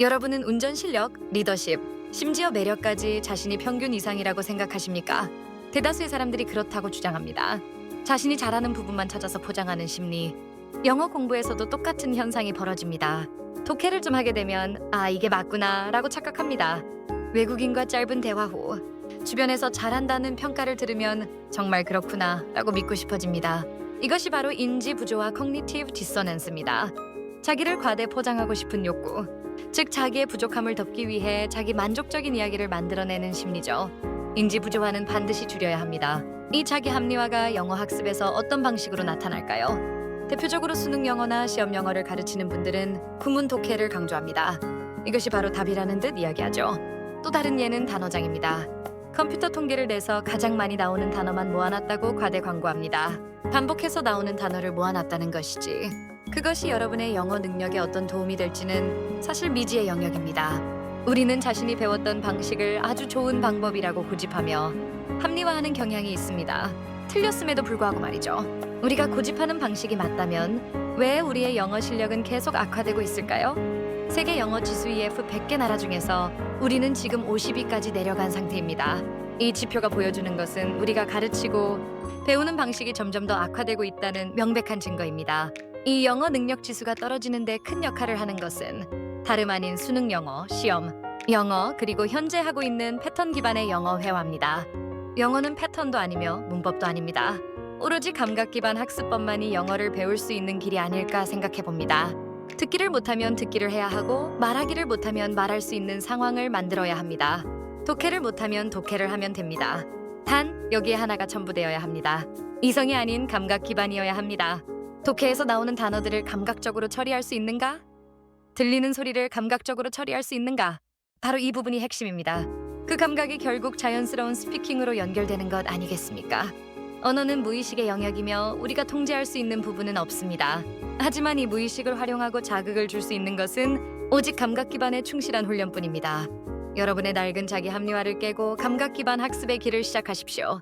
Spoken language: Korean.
여러분은 운전 실력, 리더십, 심지어 매력까지 자신이 평균 이상이라고 생각하십니까? 대다수의 사람들이 그렇다고 주장합니다. 자신이 잘하는 부분만 찾아서 포장하는 심리. 영어 공부에서도 똑같은 현상이 벌어집니다. 독해를 좀 하게 되면 아 이게 맞구나 라고 착각합니다. 외국인과 짧은 대화 후 주변에서 잘한다는 평가를 들으면 정말 그렇구나 라고 믿고 싶어집니다. 이것이 바로 인지 부조화 커그니티브 디서넌스입니다. 자기를 과대 포장하고 싶은 욕구, 즉 자기의 부족함을 덮기 위해 자기 만족적인 이야기를 만들어내는 심리죠. 인지 부조화는 반드시 줄여야 합니다. 이 자기 합리화가 영어 학습에서 어떤 방식으로 나타날까요? 대표적으로 수능 영어나 시험 영어를 가르치는 분들은 구문 독해를 강조합니다. 이것이 바로 답이라는 듯 이야기하죠. 또 다른 예는 단어장입니다. 컴퓨터 통계를 내서 가장 많이 나오는 단어만 모아놨다고 과대 광고합니다. 반복해서 나오는 단어를 모아놨다는 것이지. 그것이 여러분의 영어 능력에 어떤 도움이 될지는 사실 미지의 영역입니다. 우리는 자신이 배웠던 방식을 아주 좋은 방법이라고 고집하며 합리화하는 경향이 있습니다. 틀렸음에도 불구하고 말이죠. 우리가 고집하는 방식이 맞다면 왜 우리의 영어 실력은 계속 악화되고 있을까요? 세계 영어 지수 EF 100개 나라 중에서 우리는 지금 50위까지 내려간 상태입니다. 이 지표가 보여주는 것은 우리가 가르치고 배우는 방식이 점점 더 악화되고 있다는 명백한 증거입니다. 이 영어 능력 지수가 떨어지는데 큰 역할을 하는 것은 다름 아닌 수능 영어, 시험, 영어 그리고 현재 하고 있는 패턴 기반의 영어 회화입니다. 영어는 패턴도 아니며 문법도 아닙니다. 오로지 감각 기반 학습법만이 영어를 배울 수 있는 길이 아닐까 생각해 봅니다. 듣기를 못하면 듣기를 해야 하고 말하기를 못하면 말할 수 있는 상황을 만들어야 합니다. 독해를 못하면 독해를 하면 됩니다. 단 여기에 하나가 첨부되어야 합니다. 이성이 아닌 감각 기반이어야 합니다. 독해에서 나오는 단어들을 감각적으로 처리할 수 있는가? 들리는 소리를 감각적으로 처리할 수 있는가? 바로 이 부분이 핵심입니다. 그 감각이 결국 자연스러운 스피킹으로 연결되는 것 아니겠습니까? 언어는 무의식의 영역이며 우리가 통제할 수 있는 부분은 없습니다. 하지만 이 무의식을 활용하고 자극을 줄 수 있는 것은 오직 감각 기반의 충실한 훈련뿐입니다. 여러분의 낡은 자기 합리화를 깨고 감각 기반 학습의 길을 시작하십시오.